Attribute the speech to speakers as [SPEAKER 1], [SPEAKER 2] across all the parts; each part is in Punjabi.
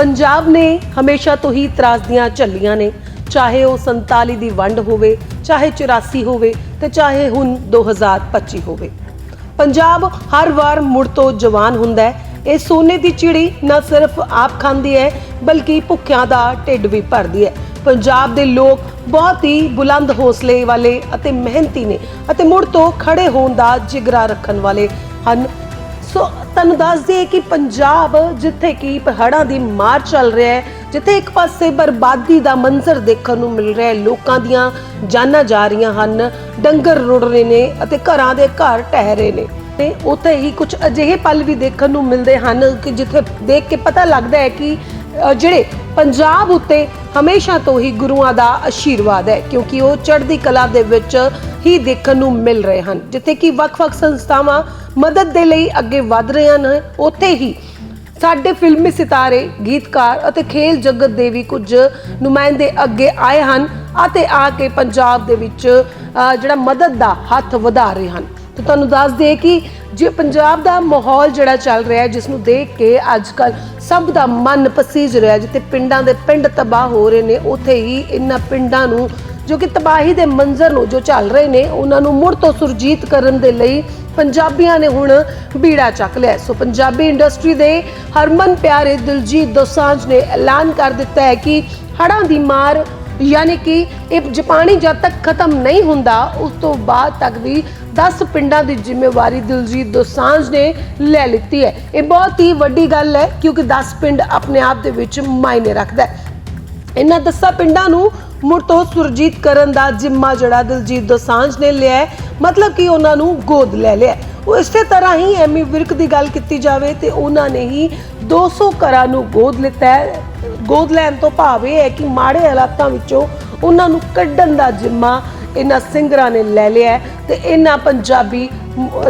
[SPEAKER 1] ਪੰਜਾਬ ਨੇ ਹਮੇਸ਼ਾ ਤੋਂ ਹੀ ਤਰਾਸਦੀਆਂ ਝੱਲੀਆਂ ਨੇ। ਚਾਹੇ ਉਹ 47 ਦੀ ਵੰਡ ਹੋਵੇ, ਚਾਹੇ 84 ਹੋਵੇ ਤੇ ਚਾਹੇ ਹੁਣ 2025 ਹੋਵੇ। ਪੰਜਾਬ ਹਰ ਵਾਰ ਮੁੜ ਤੋਂ ਜਵਾਨ ਹੁੰਦਾ ਹੈ। ਇਹ ਸੋਨੇ ਦੀ ਚਿੜੀ ਨਾ ਸਿਰਫ ਆਪ ਖਾਂਦੀ ਹੈ, ਬਲਕਿ ਭੁੱਖਿਆਂ ਦਾ ਢਿੱਡ ਵੀ ਭਰਦੀ ਹੈ। ਪੰਜਾਬ ਦੇ ਲੋਕ ਬਹੁਤ ਹੀ ਬੁਲੰਦ ਹੌਸਲੇ ਵਾਲੇ ਅਤੇ ਮਿਹਨਤੀ ਨੇ ਅਤੇ ਮੁੜ ਤੋਂ ਖੜੇ ਹੋਣ ਦਾ ਜਿਗਰਾ ਰੱਖਣ ਵਾਲੇ ਹਨ। ਸੋ ਤੁਹਾਨੂੰ ਦੱਸ ਦਈਏ ਕਿ ਪੰਜਾਬ ਜਿੱਥੇ ਕਿ ਪਹਾੜਾਂ ਦੀ ਮਾਰ ਚੱਲ ਰਿਹਾ ਹੈ, ਜਿੱਥੇ ਇੱਕ ਪਾਸੇ ਬਰਬਾਦੀ ਦਾ ਮੰਜ਼ਰ ਦੇਖਣ ਨੂੰ ਮਿਲ ਰਿਹਾ ਹੈ, ਲੋਕਾਂ ਦੀਆਂ ਜਾਨਾਂ ਜਾ ਰਹੀਆਂ ਹਨ, ਡੰਗਰ ਰੁੜ ਰਹੇ ਨੇ ਅਤੇ ਘਰਾਂ ਦੇ ਘਰ ਟਹਿ ਰਹੇ ਨੇ। ਤੇ ਉੱਥੇ ਹੀ ਕੁਝ ਅਜਿਹੇ ਪਲ ਵੀ ਦੇਖਣ ਨੂੰ ਮਿਲਦੇ ਹਨ ਕਿ ਜਿੱਥੇ ਦੇਖ ਕੇ ਪਤਾ ਲੱਗਦਾ ਹੈ ਕਿ ਜਿਹੜੇ ਪੰਜਾਬ ਉੱਤੇ ਹਮੇਸ਼ਾ ਤੋਂ ਹੀ ਗੁਰੂਆਂ ਦਾ ਆਸ਼ੀਰਵਾਦ ਹੈ, ਕਿਉਂਕਿ ਉਹ ਚੜ੍ਹਦੀ ਕਲਾ ਦੇ ਵਿੱਚ ਹੀ ਦੇਖਣ ਨੂੰ ਮਿਲ ਰਹੇ ਹਨ। ਜਿੱਥੇ ਕਿ ਵੱਖ-ਵੱਖ ਸੰਸਥਾਵਾਂ ਮਦਦ ਦੇ ਲਈ ਅੱਗੇ ਵਧ ਰਹੀਆਂ ਨੇ, ਉੱਥੇ ਹੀ ਸਾਡੇ ਫਿਲਮੀ ਸਿਤਾਰੇ, ਗੀਤਕਾਰ ਅਤੇ ਖੇਲ ਜਗਤ ਦੇ ਵੀ ਕੁਝ ਨੁਮਾਇੰਦੇ ਅੱਗੇ ਆਏ ਹਨ ਅਤੇ ਆ ਕੇ ਪੰਜਾਬ ਦੇ ਵਿੱਚ ਜਿਹੜਾ ਮਦਦ ਦਾ ਹੱਥ ਵਧਾ ਰਹੇ ਹਨ। ਤੇ ਤੁਹਾਨੂੰ ਦੱਸ ਦਈਏ ਕਿ ਜੇ ਪੰਜਾਬ ਦਾ ਮਾਹੌਲ ਜਿਹੜਾ ਚੱਲ ਰਿਹਾ ਹੈ, ਜਿਸ ਨੂੰ ਦੇਖ ਕੇ ਅੱਜ ਕੱਲ ਸਭ ਦਾ ਮਨ ਪਸੀਜ ਰਿਹਾ ਜਿੱਥੇ ਪਿੰਡਾਂ ਦੇ ਪਿੰਡ ਤਬਾਹ ਹੋ ਰਹੇ ਨੇ, ਉੱਥੇ ਹੀ ਇਹਨਾਂ ਪਿੰਡਾਂ ਨੂੰ ਜੋ ਕਿ ਤਬਾਹੀ ਦੇ ਮੰਜ਼ਰ ਨੂੰ ਜੋ ਚੱਲ ਰਹੇ ਨੇ, ਉਹਨਾਂ ਨੂੰ ਮੁੜ ਤੋਂ ਸੁਰਜੀਤ ਕਰਨ ਦੇ ਲਈ ਪੰਜਾਬੀਆਂ ਨੇ ਹੁਣ ਬੀੜਾ ਚੱਕ ਲਿਆ ਸੋ ਪੰਜਾਬੀ ਇੰਡਸਟਰੀ ਦੇ ਹਰਮਨ ਪਿਆਰੇ ਦਿਲਜੀਤ ਦੋਸਾਂਝ ਨੇ ਐਲਾਨ ਕਰ ਦਿੱਤਾ ਹੈ ਕਿ ਹੜ੍ਹਾਂ ਦੀ ਮਾਰ ਯਾਨੀ ਕਿ ਇਹ ਜਪਾਨੀ ਜਦ ਤੱਕ ਖਤਮ ਨਹੀਂ ਹੁੰਦਾ, ਉਸ ਤੋਂ ਬਾਅਦ ਤੱਕ ਵੀ 10 ਪਿੰਡਾਂ ਦੀ ਜ਼ਿੰਮੇਵਾਰੀ ਦਿਲਜੀਤ ਦੋਸਾਂਝ ਨੇ ਲੈ ਲਿੱਤੀ ਹੈ। ਇਹ ਬਹੁਤ ਹੀ ਵੱਡੀ ਗੱਲ ਹੈ ਕਿਉਂਕਿ 10 ਪਿੰਡ ਆਪਣੇ ਆਪ ਦੇ ਵਿੱਚ ਮਾਇਨੇ ਰੱਖਦਾ ਹੈ। ਇਹਨਾਂ ਦਸਾਂ ਪਿੰਡਾਂ ਨੂੰ ਮੁੜ ਤੋਂ ਸੁਰਜੀਤ ਕਰਨ ਦਾ ਜ਼ਿੰਮਾ ਜਿਹੜਾ ਦਿਲਜੀਤ ਦੋਸਾਂਝ ਨੇ ਲਿਆ ਮਤਲਬ ਕਿ ਉਹਨਾਂ ਨੂੰ ਗੋਦ ਲੈ ਲਿਆ ਉਹ ਇਸੇ ਤਰ੍ਹਾਂ ਹੀ ਐਮੀ ਵਿਰਕ ਦੀ ਗੱਲ ਕੀਤੀ ਜਾਵੇ ਤੇ ਉਹਨਾਂ ਨੇ ਹੀ 200 ਘਰਾਂ ਨੂੰ ਗੋਦ ਲਿੱਤਾ ਹੈ। ਗੋਦ ਲੈਣ ਤੋਂ ਭਾਵ ਇਹ ਹੈ ਕਿ ਮਾੜੇ ਹਾਲਾਤਾਂ ਵਿੱਚੋਂ ਉਹਨਾਂ ਨੂੰ ਕੱਢਣ ਦਾ ਜ਼ਿੰਮਾ ਇਹਨਾਂ ਸਿੰਗਰਾਂ ਨੇ ਲੈ ਲਿਆ ਹੈ ਤੇ ਇਹਨਾਂ ਪੰਜਾਬੀ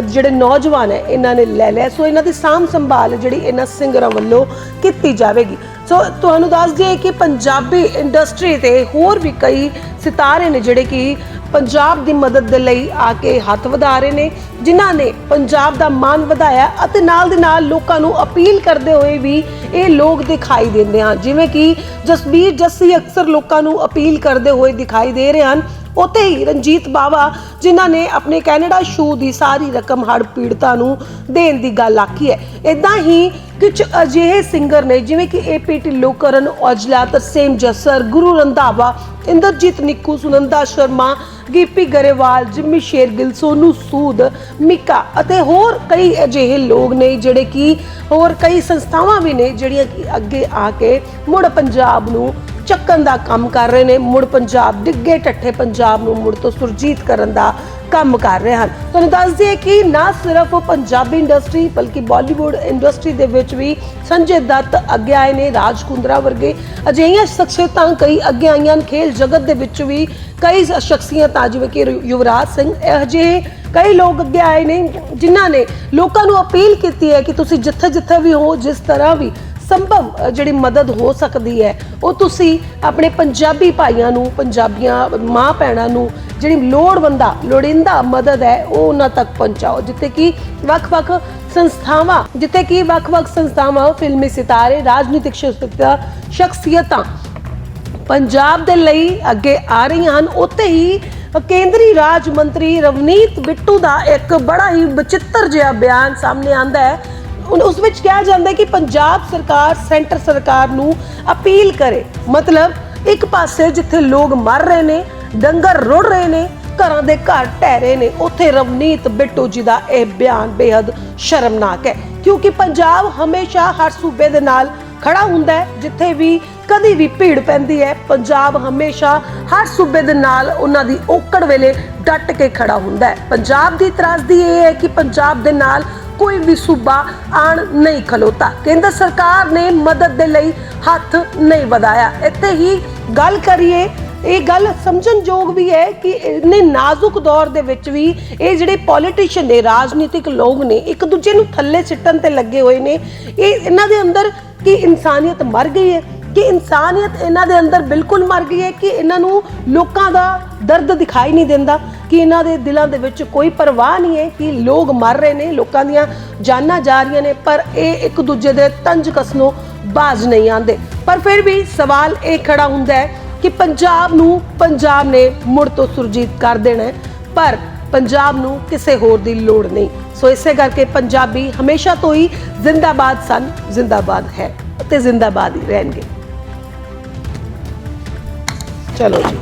[SPEAKER 1] ਜਿਹੜੇ ਨੌਜਵਾਨ ਹੈ, ਇਹਨਾਂ ਨੇ ਲੈ ਲਿਆ ਸੋ ਇਹਨਾਂ ਦੀ ਸਾਂਭ ਸੰਭਾਲ ਜਿਹੜੀ ਇਹਨਾਂ ਸਿੰਗਰਾਂ ਵੱਲੋਂ ਕੀਤੀ ਜਾਵੇਗੀ। ਸੋ ਤੁਹਾਨੂੰ ਦੱਸ ਦਈਏ ਕਿ ਪੰਜਾਬੀ ਇੰਡਸਟਰੀ ਤੇ ਹੋਰ ਵੀ ਕਈ ਸਿਤਾਰੇ ਨੇ ਜਿਹੜੇ ਕਿ ਪੰਜਾਬ ਦੀ ਮਦਦ ਦੇ ਲਈ ਆ ਕੇ ਹੱਥ ਵਧਾ ਰਹੇ ਨੇ, ਜਿਨ੍ਹਾਂ ਨੇ ਪੰਜਾਬ ਦਾ ਮਾਣ ਵਧਾਇਆ ਅਤੇ ਨਾਲ ਦੇ ਨਾਲ ਲੋਕਾਂ ਨੂੰ ਅਪੀਲ ਕਰਦੇ ਹੋਏ ਵੀ ਇਹ ਲੋਕ ਦਿਖਾਈ ਦਿੰਦੇ ਹਨ। ਜਿਵੇਂ ਕਿ ਜਸਬੀਰ ਜੱਸੀ ਅਕਸਰ ਲੋਕਾਂ ਨੂੰ ਅਪੀਲ ਕਰਦੇ ਹੋਏ ਦਿਖਾਈ ਦੇ ਰਹੇ ਹਨ ਉੱਥੇ ਹੀ ਰਣਜੀਤ ਬਾਵਾ, ਜਿਨ੍ਹਾਂ ਨੇ ਆਪਣੇ ਕੈਨੇਡਾ ਸ਼ੂ ਦੀ ਸਾਰੀ ਰਕਮ ਹੜ੍ਹ ਪੀੜਤਾਂ ਨੂੰ ਦੇਣ ਦੀ ਗੱਲ ਆਖੀ ਹੈ। ਇਦਾਂ ਹੀ ਕੁਝ ਅਜਿਹੇ ਸਿੰਗਰ ਨੇ, ਜਿਵੇਂ ਕਿ ਏਪੀ ਢਿੱਲੋਂ ਕਰਨ ਔਜਲਾ, ਤਰਸੇਮ ਜੱਸਰ, ਗੁਰੂ ਰੰਧਾਵਾ, ਇੰਦਰਜੀਤ ਨਿੱਕੂ, ਸੁਨੰਦਾ ਸ਼ਰਮਾ, ਗਿੱਪੀ ਗਰੇਵਾਲ, ਜਿੰਮੀ ਸ਼ੇਰਗਿੱਲ ਸੋਨੂ ਸੂਦ, ਮਿਕਾ ਅਤੇ ਹੋਰ ਕਈ ਅਜਿਹੇ ਲੋਕ ਨੇ, ਜਿਹੜੇ ਕਿ ਹੋਰ ਕਈ ਸੰਸਥਾਵਾਂ ਵੀ ਨੇ, ਜਿਹੜੀਆਂ ਕਿ ਅੱਗੇ ਆ ਕੇ ਮੁੜ ਪੰਜਾਬ ਨੂੰ ਚੱਕਣ ਦਾ ਕੰਮ ਕਰ ਰਹੇ ਨੇ, ਮੁੜ ਪੰਜਾਬ ਡਿੱਗੇ ਟੱਠੇ ਪੰਜਾਬ ਨੂੰ ਮੁੜ ਤੋਂ ਸੁਰਜੀਤ ਕਰਨ ਦਾ ਕੰਮ ਕਰ ਰਹੇ ਹਨ। ਤੁਹਾਨੂੰ ਦੱਸ ਦਈਏ ਕਿ ਨਾ ਸਿਰਫ ਪੰਜਾਬੀ ਇੰਡਸਟਰੀ, ਬਲਕਿ ਬਾਲੀਵੁੱਡ ਇੰਡਸਟਰੀ ਦੇ ਵਿੱਚ ਵੀ ਸੰਜੇ ਦੱਤ ਅੱਗੇ ਆਏ ਨੇ, ਰਾਜ ਕੁੰਦਰਾ ਵਰਗੇ। ਅਜਿਹੀਆਂ ਸ਼ਖਸੀਅਤਾਂ ਕਈ ਅੱਗੇ ਆਈਆਂ ਹਨ। ਖੇਲ ਜਗਤ ਦੇ ਵਿੱਚ ਵੀ ਕਈ ਸ਼ਖਸੀਅਤਾਂ, ਜਿਵੇਂ ਕਿ ਯੁਵਰਾਜ ਸਿੰਘ, ਇਹ ਜਿਹੇ ਕਈ ਲੋਕ ਅੱਗੇ ਆਏ ਨੇ, ਜਿਨ੍ਹਾਂ ਨੇ ਲੋਕਾਂ ਨੂੰ ਅਪੀਲ ਕੀਤੀ ਹੈ ਕਿ ਤੁਸੀਂ ਜਿੱਥੇ ਜਿੱਥੇ ਵੀ ਹੋ, ਜਿਸ ਤਰ੍ਹਾਂ ਵੀ ਸੰਭਵ ਜਿਹੜੀ ਮਦਦ ਹੋ ਸਕਦੀ ਹੈ, ਉਹ ਤੁਸੀਂ ਆਪਣੇ ਪੰਜਾਬੀ ਭਾਈਆਂ ਨੂੰ, ਪੰਜਾਬੀਆਂ ਮਾਂ ਭੈਣਾਂ ਨੂੰ, ਜਿਹੜੀ ਲੋੜਵੰਦਾ, ਲੋੜਿੰਦਾ ਮਦਦ ਹੈ, ਉਹ ਉਹਨਾਂ ਤੱਕ ਪਹੁੰਚਾਓ। ਜਿੱਥੇ ਕਿ ਵੱਖ-ਵੱਖ ਸੰਸਥਾਵਾਂ, ਜਿੱਥੇ ਕਿ ਵੱਖ-ਵੱਖ ਸੰਸਥਾਵਾਂ ਫਿਲਮੀ ਸਿਤਾਰੇ, ਰਾਜਨੀਤਿਕ ਸ਼ਖਸੀਅਤਾਂ ਸ਼ਖਸੀਅਤਾਂ ਪੰਜਾਬ ਦੇ ਲਈ ਅੱਗੇ ਆ ਰਹੀਆਂ ਹਨ। ਉੱਥੇ ਹੀ ਕੇਂਦਰੀ ਰਾਜ ਮੰਤਰੀ ਰਵਨੀਤ ਬਿੱਟੂ ਦਾ ਇੱਕ ਬੜਾ ਹੀ ਬਚਿੱਤਰ ਜਿਹਾ ਬਿਆਨ ਸਾਹਮਣੇ ਆਂਦਾ ਹੈ। ਉਨ- ਉਸ ਵਿੱਚ ਕਿਹਾ ਜਾਂਦਾ ਕਿ ਪੰਜਾਬ ਸਰਕਾਰ, ਸੈਂਟਰ ਸਰਕਾਰ ਨੂੰ ਅਪੀਲ ਕਰੇ। ਮਤਲਬ ਇੱਕ ਪਾਸੇ ਜਿੱਥੇ ਲੋਕ ਮਰ ਰਹੇ ਨੇ, ਡੰਗਰ ਰੁੜ ਰਹੇ ਨੇ, ਘਰਾਂ ਦੇ ਘਰ ਢਹਿ ਰਹੇ ਨੇ, ਉੱਥੇ ਰਵਨੀਤ ਬਿੱਟੂ ਜੀ ਦਾ ਇਹ ਬਿਆਨ ਬੇहद ਸ਼ਰਮਨਾਕ ਹੈ। ਕਿਉਂਕਿ ਪੰਜਾਬ ਹਮੇਸ਼ਾ ਹਰ ਸੂਬੇ ਦੇ ਨਾਲ ਖੜਾ ਹੁੰਦਾ ਹੈ, ਜਿੱਥੇ ਵੀ ਕਦੀ ਵੀ ਭੀੜ ਪੈਂਦੀ ਹੈ, ਪੰਜਾਬ ਹਮੇਸ਼ਾ ਹਰ ਸੂਬੇ ਦੇ ਨਾਲ ਉਹਨਾਂ ਦੀ ਔਕੜ ਵੇਲੇ ਡਟ ਕੇ ਖੜਾ ਹੁੰਦਾ ਹੈ। ਪੰਜਾਬ ਦੀ ਤਰਾਸਦੀ ਇਹ ਹੈ ਕਿ ਪੰਜਾਬ ਦੇ ਨਾਲ ਕੋਈ ਵੀ ਸੂਬਾ ਆਣ ਨਹੀਂ ਖਲੋਤਾ। ਕੇਂਦਰ ਸਰਕਾਰ ਨੇ ਮਦਦ ਦੇ ਲਈ ਹੱਥ ਨਹੀਂ ਵਧਾਇਆ। ਇੱਥੇ ਹੀ ਗੱਲ ਕਰੀਏ, ਇਹ ਗੱਲ ਸਮਝਣਯੋਗ ਵੀ ਹੈ ਕਿ ਇੰਨੇ ਨਾਜ਼ੁਕ ਦੌਰ ਦੇ ਵਿੱਚ ਵੀ ਇਹ ਜਿਹੜੇ ਪੋਲੀਟੀਸ਼ੀਅਨ ਨੇ, ਰਾਜਨੀਤਿਕ ਲੋਕ ਨੇ, ਇੱਕ ਦੂਜੇ ਨੂੰ ਥੱਲੇ ਸਿੱਟਣ ਤੇ ਲੱਗੇ ਹੋਏ ਨੇ। ਇਹ ਇਹਨਾਂ ਦੇ ਅੰਦਰ ਕਿ ਇਨਸਾਨੀਅਤ ਮਰ ਗਈ ਹੈ? ਕਿ ਇਨਸਾਨੀਅਤ ਇਹਨਾਂ ਦੇ ਅੰਦਰ ਬਿਲਕੁਲ ਮਰ ਗਈ ਹੈ ਕਿ ਇਹਨਾਂ ਨੂੰ ਲੋਕਾਂ ਦਾ ਦਰਦ ਦਿਖਾਈ ਨਹੀਂ ਦਿੰਦਾ? ਕਿ ਇਹਨਾਂ ਦੇ ਦਿਲਾਂ ਦੇ ਵਿੱਚ ਕੋਈ ਪਰਵਾਹ ਨਹੀਂ ਹੈ ਕਿ ਲੋਕ ਮਰ ਰਹੇ ਨੇ, ਲੋਕਾਂ ਦੀਆਂ ਜਾਨਾਂ ਜਾ ਰਹੀਆਂ ਨੇ, ਪਰ ਇਹ ਇੱਕ ਦੂਜੇ ਦੇ ਤੰਜ ਕਸਨੋਂ ਬਾਜ਼ ਨਹੀਂ ਆਉਂਦੇ। ਪਰ ਫਿਰ ਵੀ ਸਵਾਲ ਇਹ ਖੜਾ ਹੁੰਦਾ ਹੈ ਕਿ ਪੰਜਾਬ ਨੂੰ ਪੰਜਾਬ ਨੇ ਮੁੜ ਤੋਂ ਸੁਰਜੀਤ ਕਰ ਦੇਣਾ ਪਰ ਪੰਜਾਬ ਨੂੰ ਕਿਸੇ ਹੋਰ ਦੀ ਲੋੜ ਨਹੀਂ। ਸੋ ਇਸੇ ਕਰਕੇ ਪੰਜਾਬੀ ਹਮੇਸ਼ਾ ਤੋਂ ਹੀ ਜ਼ਿੰਦਾਬਾਦ ਸਨ, ਜ਼ਿੰਦਾਬਾਦ ਹੈ ਅਤੇ ਜ਼ਿੰਦਾਬਾਦ ਹੀ ਰਹਿਣਗੇ। ਚਲੋ ਜੀ।